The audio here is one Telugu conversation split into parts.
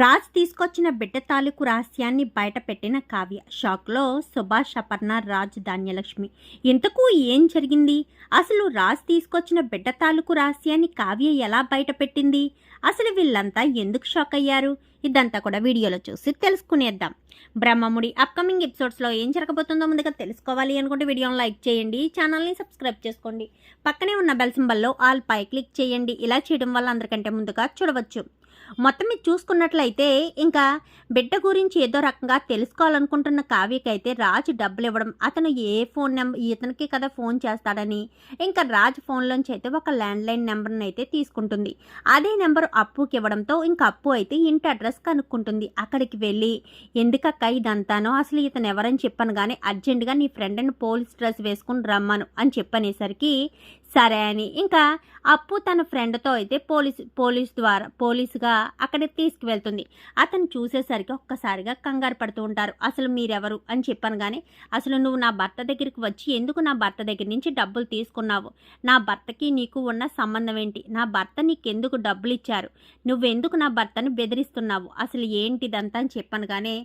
రాజ్ తీసుకొచ్చిన బిడ్డ తాలూకు రహస్యాన్ని బయటపెట్టిన కావ్య. షాక్లో సుభాష్ అపర్ణ రాజ్ ధాన్యలక్ష్మి. ఇంతకు ఏం జరిగింది? అసలు రాజ్ తీసుకొచ్చిన బిడ్డ తాలూకు రహస్యాన్ని కావ్య ఎలా బయటపెట్టింది? అసలు వీళ్ళంతా ఎందుకు షాక్ అయ్యారు? ఇదంతా కూడా వీడియోలో చూసి తెలుసుకునేద్దాం. బ్రహ్మముడి అప్కమింగ్ ఎపిసోడ్స్లో ఏం జరగబోతుందో ముందుగా తెలుసుకోవాలి అనుకుంటే వీడియోని లైక్ చేయండి ఛానల్ని సబ్స్క్రైబ్ చేసుకోండి. పక్కనే ఉన్న బెల్ సింబల్లో ఆల్ పై క్లిక్ చేయండి. ఇలా చేయడం వల్ల అందరికంటే ముందుగా చూడవచ్చు. మొత్తం మీద చూసుకున్నట్లయితే ఇంకా బిడ్డ గురించి ఏదో రకంగా తెలుసుకోవాలనుకుంటున్న కావ్యకైతే రాజు డబ్బులు ఇవ్వడం అతను ఏ ఫోన్ నెంబర్ ఇతనికి కదా ఫోన్ చేస్తాడని ఇంకా రాజు ఫోన్లోంచి అయితే ఒక ల్యాండ్లైన్ నెంబర్ని అయితే తీసుకుంటుంది. అదే నెంబర్ అప్పుకి ఇవ్వడంతో ఇంకా అప్పు అయితే ఇంటి అడ్రస్ కనుక్కుంటుంది. అక్కడికి వెళ్ళి ఎందుకక్క ఇదంతానో? అసలు ఇతను ఎవరని చెప్పాను కానీ అర్జెంటుగా నీ ఫ్రెండ్ని పోలీస్ డ్రెస్ వేసుకుని రమ్మను అని చెప్పనేసరికి సరే అని. ఇంకా అప్పు తన ఫ్రెండ్తో అయితే పోలీస్ పోలీస్ ద్వారా పోలీసుగా అక్కడికి తీసుకువెళ్తుంది. అతను చూసేసరికి ఒక్కసారిగా కంగారు పడుతూ ఉంటారు. అసలు మీరెవరు అని చెప్పాను కానీ అసలు నువ్వు నా భర్త దగ్గరికి వచ్చి ఎందుకు నా భర్త దగ్గర నుంచి డబ్బులు తీసుకున్నావు? నా భర్తకి నీకు ఉన్న సంబంధం ఏంటి? నా భర్త నీకెందుకు డబ్బులు ఇచ్చారు? నువ్వెందుకు నా భర్తని బెదిరిస్తున్నావు? అసలు ఏంటిదంతా అని చెప్పాను కానీ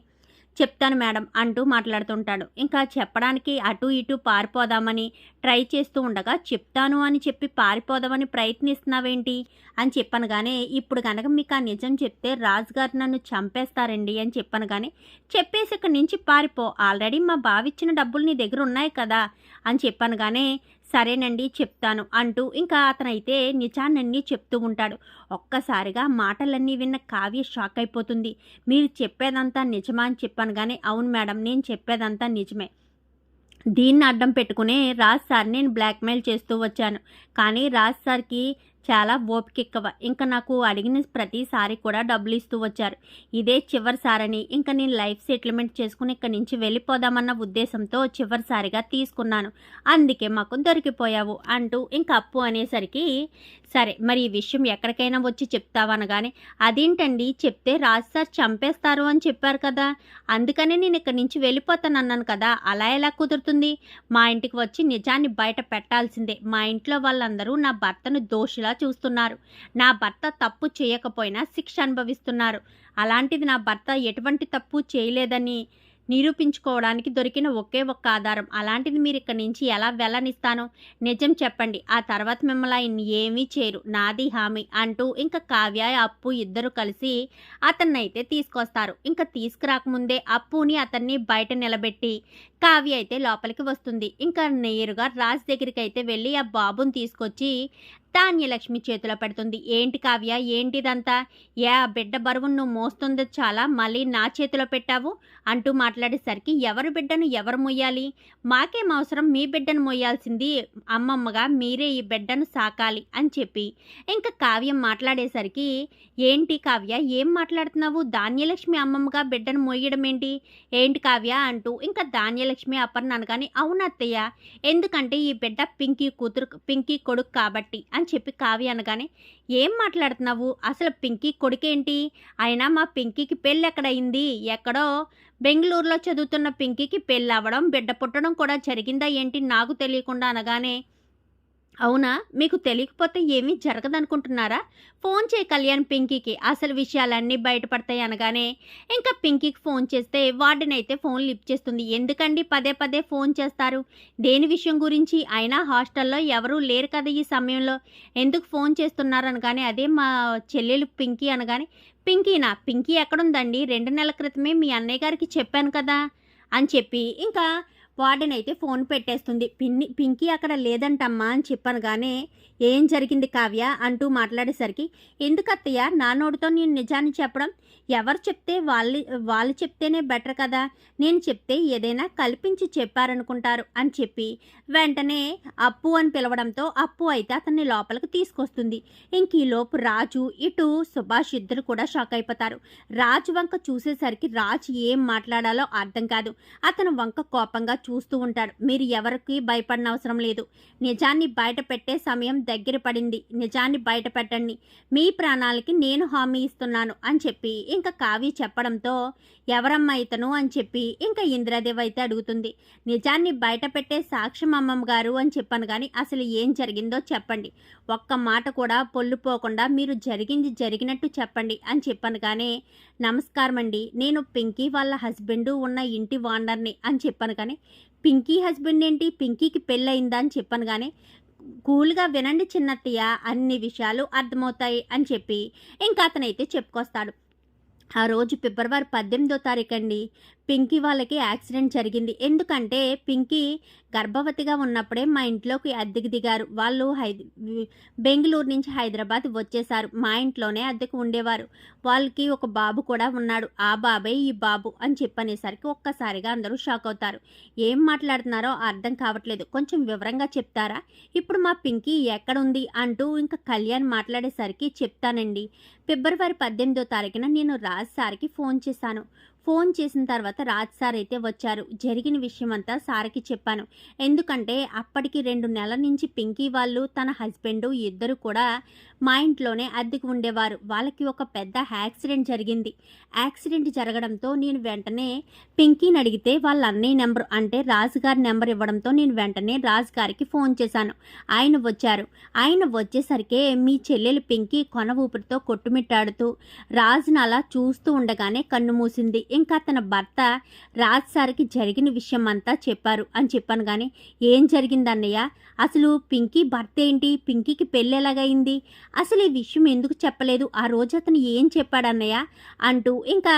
చెప్తాను మేడం అంటూ మాట్లాడుతుంటాడు. ఇంకా చెప్పడానికి అటు ఇటు పారిపోదామని ట్రై చేస్తూ ఉండగా చెప్తాను అని చెప్పి పారిపోదామని ప్రయత్నిస్తున్నావేంటి? అని చెప్పాను కానీ ఇప్పుడు కనుక మీకు ఆ నిజం చెప్తే రాజుగారు నన్ను చంపేస్తారండి అని చెప్పాను కానీ చెప్పేసి ఇక్కడి నుంచి పారిపో. ఆల్రెడీ మా బావిచ్చిన డబ్బులు నీ దగ్గర ఉన్నాయి కదా అని చెప్పాను కానీ సరేనండి చెప్తాను అంటూ ఇంకా అతనైతే నిజాన్నన్నీ చెప్తూ ఉంటాడు. ఒక్కసారిగా మాటలన్నీ విన్న కావ్య షాక్ అయిపోతుంది. మీరు చెప్పేదంతా నిజమా అని చెప్పాను కానీ అవును మేడం నేను చెప్పేదంతా నిజమే. దీన్ని అడ్డం పెట్టుకునే రాజ్ సార్ నేను బ్లాక్మెయిల్ చేస్తూ వచ్చాను. కానీ రాజ్ సార్కి చాలా ఓపిక ఎక్కువ ఇంకా నాకు అడిగిన ప్రతిసారి కూడా డబ్బులు ఇస్తూ వచ్చారు. ఇదే చివరిసారని ఇంకా నేను లైఫ్ సెటిల్మెంట్ చేసుకుని ఇక్కడి నుంచి వెళ్ళిపోదామన్న ఉద్దేశంతో చివరిసారిగా తీసుకున్నాను. అందుకే మాకు దొరికిపోయావు అంటూ ఇంకా అప్పు అనేసరికి సరే మరి ఈ విషయం ఎక్కడికైనా వచ్చి చెప్తావనగానే అదేంటండి చెప్తే రాజ్ సార్ చంపేస్తారు అని చెప్పారు కదా. అందుకనే నేను ఇక్కడి నుంచి వెళ్ళిపోతానన్నాను కదా. అలా ఎలా కుదురుతుంది? మా ఇంటికి వచ్చి నిజాన్ని బయట పెట్టాల్సిందే. మా ఇంట్లో వాళ్ళందరూ నా భర్తను దోషిలా చూస్తున్నారు. నా భర్త తప్పు చేయకపోయినా శిక్ష అనుభవిస్తున్నారు. అలాంటిది నా భర్త ఎటువంటి తప్పు చేయలేదని నిరూపించుకోవడానికి దొరికిన ఒకే ఒక్క ఆధారం. అలాంటిది మీరు ఇక్కడి నుంచి ఎలా వెళ్ళనిస్తాను నిజం చెప్పండి. ఆ తర్వాత మిమ్మల్ని ఆయన ఏమీ చేయరు. నాది హామీ అంటూ ఇంకా కావ్య అప్పు ఇద్దరు కలిసి అతన్నైతే తీసుకొస్తారు. ఇంకా తీసుకురాకముందే అప్పుని అతన్ని బయట నిలబెట్టి కావ్య అయితే లోపలికి వస్తుంది. ఇంకా నేరుగా రాజ్ దగ్గరికి అయితే వెళ్ళి ఆ బాబుని తీసుకొచ్చి ధాన్యలక్ష్మి చేతిలో పెడుతుంది. ఏంటి కావ్య? ఏంటిదంతా? ఏ ఆ బిడ్డ బరువును నువ్వు మోస్తుంది చాలా? మళ్ళీ నా చేతిలో పెట్టావు? అంటూ మాట్లాడేసరికి ఎవరి బిడ్డను ఎవరు మొయ్యాలి? మాకేం అవసరం? మీ బిడ్డను మొయ్యాల్సింది అమ్మమ్మగా మీరే ఈ బిడ్డను సాకాలి అని చెప్పి. ఇంకా కావ్యం మాట్లాడేసరికి ఏంటి కావ్య? ఏం మాట్లాడుతున్నావు? ధాన్యలక్ష్మి అమ్మమ్మగా బిడ్డను మొయ్యడం ఏంటి? ఏంటి కావ్య? అంటూ ఇంకా ధాన్యలక్ష్మి అపర్ణ అనగానే అవునత్తయ్య ఎందుకంటే ఈ బిడ్డ పింకీ కూతురు పింకీ కొడుకు కాబట్టి అని చెప్పి కావ్య అనగానే ఏం మాట్లాడుతున్నావు? అసలు పింకీ కొడుకేంటి? అయినా మా పింకీకి పెళ్ళి ఎక్కడైంది ఎక్కడో? బెంగళూరులో చదువుతున్న పింకీకి పెళ్ళి అవ్వడం బిడ్డ పుట్టడం కూడా జరిగిందా ఏంటి? నాకు తెలియకుండా అనగానే అవునా? మీకు తెలియకపోతే ఏమీ జరగదనుకుంటున్నారా? ఫోన్ చేయి కళ్యాణ్ పింకీకి. అసలు విషయాలన్నీ బయటపడతాయి అనగానే ఇంకా పింకీకి ఫోన్ చేస్తే వార్డెన్ అయితే ఫోన్ లిఫ్ట్ చేస్తుంది. ఎందుకండి పదే పదే ఫోన్ చేస్తారు? దేని విషయం గురించి? అయినా హాస్టల్లో ఎవరూ లేరు కదా ఈ సమయంలో. ఎందుకు ఫోన్ చేస్తున్నారు అనగానే అదే మా చెల్లెలు పింకీ అనగానే పింకీనా? పింకీ ఎక్కడుందండి? రెండు నెలల క్రితమే మీ అన్నయ్య గారికి చెప్పాను కదా అని చెప్పి ఇంకా వార్డెన్ అయితే ఫోన్ పెట్టేస్తుంది. పిన్ని పింకీ అక్కడ లేదంటమ్మా అని చెప్పాను కానీ ఏం జరిగింది కావ్య? అంటూ మాట్లాడేసరికి ఎందుకు అత్తయ్య నా నోటితో నేను నిజాన్ని చెప్పడం? ఎవరు చెప్తే వాళ్ళు వాళ్ళు చెప్తేనే బెటర్ కదా. నేను చెప్తే ఏదైనా కల్పించి చెప్పారనుకుంటారు అని చెప్పి వెంటనే అప్పు అని పిలవడంతో అప్పు అయితే అతన్ని లోపలికి తీసుకొస్తుంది. ఇంక ఈ లోపు రాజు ఇటు సుభాష్ ఇద్దరు కూడా షాక్ అయిపోతారు. రాజు వంక చూసేసరికి రాజు ఏం మాట్లాడాలో అర్థం కాదు. అతను వంక కోపంగా చూస్తూ ఉంటాడు. మీరు ఎవరికి భయపడిన అవసరం లేదు. నిజాన్ని బయట పెట్టే సమయం దగ్గర పడింది. నిజాన్ని బయట పెట్టండి. మీ ప్రాణాలకి నేను హామీ ఇస్తున్నాను అని చెప్పి ఇంకా కావి చెప్పడంతో ఎవరమ్మ ఇతను? అని చెప్పి ఇంకా ఇంద్రాదేవి అయితే అడుగుతుంది. నిజాన్ని బయట పెట్టే సాక్ష్యం అమ్మమ్మ గారు అని చెప్పాను కానీ అసలు ఏం జరిగిందో చెప్పండి. ఒక్క మాట కూడా పొల్లుపోకుండా మీరు జరిగింది జరిగినట్టు చెప్పండి అని చెప్పాను కానీ నమస్కారం అండి నేను పింకీ వాళ్ళ హస్బెండ్ ఉన్న ఇంటి వాండర్ని అని చెప్పాను కానీ పింకీ హస్బెండ్ ఏంటి? పింకీకి పెళ్ళయిందా అని చెప్పాను కానీ కూల్గా వినండి చిన్నత్తయ్య అన్ని విషయాలు అర్థమవుతాయి అని చెప్పి ఇంకా అతనైతే చెప్పుకొస్తాడు. ఆ రోజు ఫిబ్రవరి పద్దెనిమిదో తారీఖు అండి పింకీ వాళ్ళకి యాక్సిడెంట్ జరిగింది. ఎందుకంటే పింకీ గర్భవతిగా ఉన్నప్పుడే మా ఇంట్లోకి అద్దెకి దిగారు. వాళ్ళు హై బెంగళూరు నుంచి హైదరాబాద్ వచ్చేసారు మా ఇంట్లోనే అద్దెకు ఉండేవారు. వాళ్ళకి ఒక బాబు కూడా ఉన్నాడు. ఆ బాబే ఈ బాబు అని చెప్పనేసరికి ఒక్కసారిగా అందరూ షాక్ అవుతారు. ఏం మాట్లాడుతున్నారో అర్థం కావట్లేదు. కొంచెం వివరంగా చెప్తారా? ఇప్పుడు మా పింకీ ఎక్కడుంది? అంటూ ఇంకా కళ్యాణ్ మాట్లాడేసరికి చెప్తానండి. ఫిబ్రవరి పద్దెనిమిదో తారీఖున నేను రాజ్ సార్కి ఫోన్ చేశాను. ఫోన్ చేసిన తర్వాత రాజ్ సార్ అయితే వచ్చారు. జరిగిన విషయం అంతా సార్కి చెప్పాను. ఎందుకంటే అప్పటికి రెండు నెలల నుంచి పింకీ వాళ్ళు తన హస్బెండ్ ఇద్దరు కూడా మా ఇంట్లోనే అద్దెకు ఉండేవారు. వాళ్ళకి ఒక పెద్ద యాక్సిడెంట్ జరిగింది. యాక్సిడెంట్ జరగడంతో నేను వెంటనే పింకీని అడిగితే వాళ్ళ అన్నయ్య నెంబర్ అంటే రాజు గారి నెంబర్ ఇవ్వడంతో నేను వెంటనే రాజుగారికి ఫోన్ చేశాను. ఆయన వచ్చారు. ఆయన వచ్చేసరికి మీ చెల్లెలు పింకీ కొన ఊపిరితో కొట్టుమిట్టాడుతూ రాజును అలా చూస్తూ ఉండగానే కన్ను మూసింది. ఇంకా తన భర్త రాజ్ సార్కి జరిగిన విషయం అంతా చెప్పారు అని చెప్పాను కానీ ఏం జరిగిందన్నయ్య? అసలు పింకీ భర్త ఏంటి? పింకీకి పెళ్ళి ఎలాగైంది అసలు ఈ విషయం ఎందుకు చెప్పలేదు? ఆ రోజు అతను ఏం చెప్పాడన్నయ్య? అంటూ ఇంకా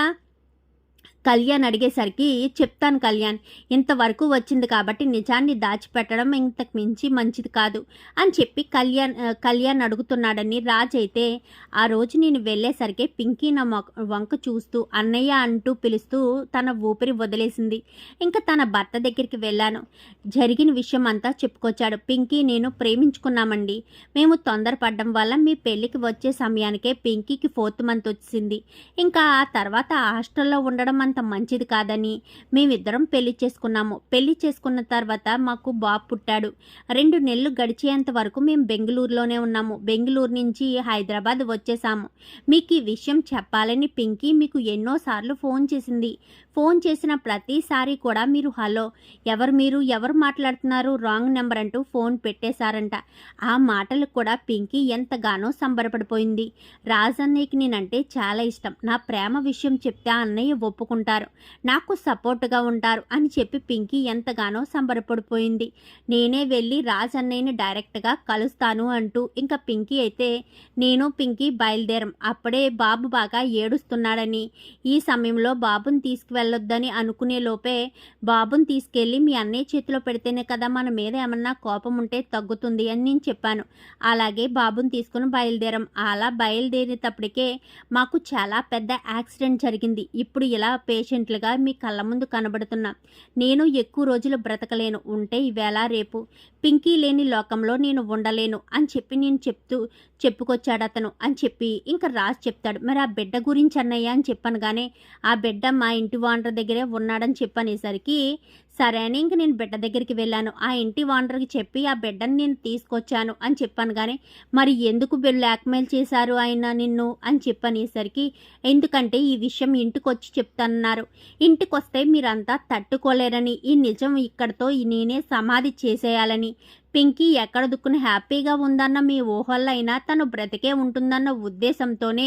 కళ్యాణ్ అడిగేసరికి చెప్తాను కళ్యాణ్ ఇంతవరకు వచ్చింది కాబట్టి నిజాన్ని దాచిపెట్టడం ఇంతకు మించి మంచిది కాదు అని చెప్పి కళ్యాణ్ కళ్యాణ్ అడుగుతున్నాడని రాజ్ అయితే ఆ రోజు నేను వెళ్ళేసరికి పింకీ నా మొక- వంక చూస్తూ అన్నయ్య అంటూ పిలుస్తూ తన ఊపిరి వదిలేసింది. ఇంకా తన భర్త దగ్గరికి వెళ్ళాను. జరిగిన విషయం అంతా చెప్పుకొచ్చాడు. పింకీ నేను ప్రేమించుకున్నామండి. మేము తొందరపడడం వల్ల మీ పెళ్ళికి వచ్చే సమయానికే పింకీకి ఫోర్త్ మంత్ వచ్చింది ఇంకా ఆ తర్వాత హాస్టల్లో ఉండడం అంత మంచిది కాదని మేమిద్దరం పెళ్ళి చేసుకున్నాము. పెళ్ళి చేసుకున్న తర్వాత మాకు బాబు పుట్టాడు. రెండు నెలలు గడిచేంత వరకు మేము బెంగళూరులోనే ఉన్నాము. బెంగళూరు నుంచి హైదరాబాద్ వచ్చేసాము. మీకు ఈ విషయం చెప్పాలని పింకీ మీకు ఎన్నోసార్లు ఫోన్ చేసింది. ఫోన్ చేసిన ప్రతిసారి కూడా మీరు హలో ఎవరు మీరు ఎవరు మాట్లాడుతున్నారు రాంగ్ నెంబర్ అంటూ ఫోన్ పెట్టేశారంట. ఆ మాటలకు కూడా పింకీ ఎంతగానో సంబరపడిపోయింది. రాజన్నయ్యకి నేనంటే చాలా ఇష్టం. నా ప్రేమ విషయం చెప్తే అన్నయ్య ఒప్పుకుంటాను ఉంటారు. నాకు సపోర్ట్గా ఉంటారు అని చెప్పి పింకీ ఎంతగానో సంబరపడిపోయింది. నేనే వెళ్ళి రాజ్ అన్నయ్యని డైరెక్ట్గా కలుస్తాను అంటూ ఇంకా పింకీ అయితే నేను పింకీ బయలుదేరం. అప్పుడే బాబు బాగా ఏడుస్తున్నాడని ఈ సమయంలో బాబుని తీసుకువెళ్ళొద్దని అనుకునే లోపే బాబుని తీసుకెళ్ళి మీ అన్నయ్య చేతిలో పెడితేనే కదా మన మీద ఏమన్నా కోపం ఉంటే తగ్గుతుంది అని నేను చెప్పాను. అలాగే బాబుని తీసుకుని బయలుదేరాం. అలా బయలుదేరేటప్పటికే మాకు చాలా పెద్ద యాక్సిడెంట్ జరిగింది. ఇప్పుడు ఇలా పేషెంట్లుగా మీ కళ్ళ ముందు కనబడుతున్నా. నేను ఎక్కువ రోజులు బ్రతకలేను. ఉంటే ఈవేళ రేపు. పింకీ లేని లోకంలో నేను ఉండలేను అని చెప్పి నేను చెప్తూ చెప్పుకొచ్చాడు అతను. అని చెప్పి ఇంకా రాజు చెప్తాడు. మరి ఆ బిడ్డ గురించి అన్నయ్య? అని చెప్పాను కానీ ఆ బిడ్డ మా ఇంటి వాండర్ దగ్గరే ఉన్నాడని చెప్పనేసరికి సరే అని ఇంక నేను బిడ్డ దగ్గరికి వెళ్ళాను. ఆ ఇంటి ఓనర్కి చెప్పి ఆ బిడ్డని నేను తీసుకొచ్చాను అని చెప్పాను కానీ మరి ఎందుకు బ్లాక్మెయిల్ చేశారు ఆయన నిన్ను? అని చెప్పనేసరికి ఎందుకంటే ఈ విషయం ఇంటికి వచ్చి చెప్తానన్నారు. ఇంటికి వస్తే మీరంతా తట్టుకోలేరని ఈ నిజం ఇక్కడతో నేనే సమాధి చేసేయాలని. పింకీ ఎక్కడ దుక్కుని హ్యాపీగా ఉందన్న మీ ఊహల్లో అయినా తను బ్రతికే ఉంటుందన్న ఉద్దేశంతోనే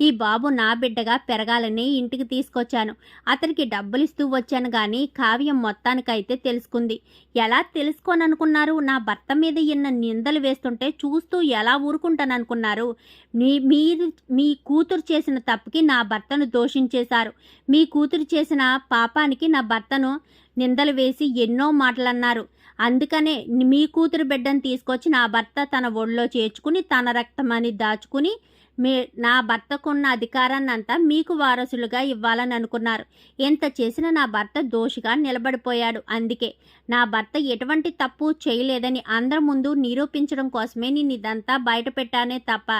ఈ బాబు నా బిడ్డగా పెరగాలని ఇంటికి తీసుకొచ్చాను. అతనికి డబ్బులు ఇస్తూ వచ్చాను కానీ కావ్యం మొత్తానికైతే తెలుసుకుంది. ఎలా తెలుసుకోననుకున్నారు? నా భర్త మీద ఇన్న నిందలు వేస్తుంటే చూస్తూ ఎలా ఊరుకుంటాననుకున్నారు? మీ మీరు మీ కూతురు చేసిన తప్పుకి నా భర్తను దోషించేశారు. మీ కూతురు చేసిన పాపానికి నా భర్తను నిందలు వేసి ఎన్నో మాటలన్నారు. అందుకనే మీ కూతురు బిడ్డను తీసుకొచ్చి నా భర్త తన ఒళ్ళో చేర్చుకుని తన రక్తమని దాచుకుని మీ నా భర్తకున్న అధికారాన్ని అంతా మీకు వారసులుగా ఇవ్వాలని అనుకున్నారు. ఎంత చేసినా నా భర్త దోషిగా నిలబడిపోయాడు. అందుకే నా భర్త ఎటువంటి తప్పు చేయలేదని అందరి ముందు నిరూపించడం కోసమే నేను ఇదంతా బయట పెట్టానే తప్ప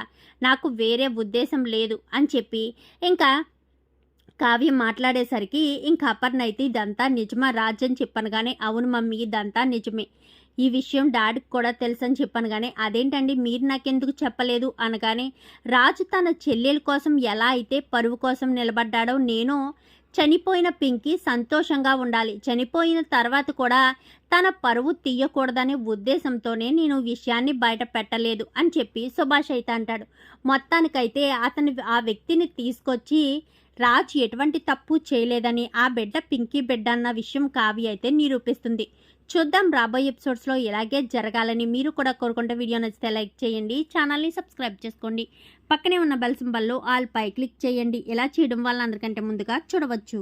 నాకు వేరే ఉద్దేశం లేదు అని చెప్పి ఇంకా కావ్యం మాట్లాడేసరికి ఇంక అపర్ణ ఇదంతా నిజమా? రాజ్యం అని కానీ అవును మమ్మీ ఇదంతా నిజమే. ఈ విషయం డాడీకి కూడా తెలుసని చెప్పాను కానీ అదేంటండి? మీరు నాకెందుకు చెప్పలేదు? అనగానే రాజు తన చెల్లెల కోసం ఎలా అయితే పరువు కోసం నిలబడ్డాడో నేను చనిపోయిన పింకి సంతోషంగా ఉండాలి. చనిపోయిన తర్వాత కూడా తన పరువు తీయకూడదనే ఉద్దేశంతోనే నేను విషయాన్ని బయట పెట్టలేదు అని చెప్పి సుభాష్ అయితే అంటాడు. మొత్తానికైతే అతను ఆ వ్యక్తిని తీసుకొచ్చి రాజ్ ఎటువంటి తప్పు చేయలేదని ఆ బిడ్డ పింకీ బిడ్డ అన్న విషయం కావి అయితే నిరూపిస్తుంది. చూద్దాం రాబోయే ఎపిసోడ్స్లో ఇలాగే జరగాలని మీరు కూడా కోరుకుంటే వీడియో నచ్చితే లైక్ చేయండి ఛానల్ని సబ్స్క్రైబ్ చేసుకోండి. పక్కనే ఉన్న బెల్ సింబల్లో ఆల్ పై క్లిక్ చేయండి. ఇలా చేయడం వల్ల అందరికంటే ముందుగా చూడవచ్చు.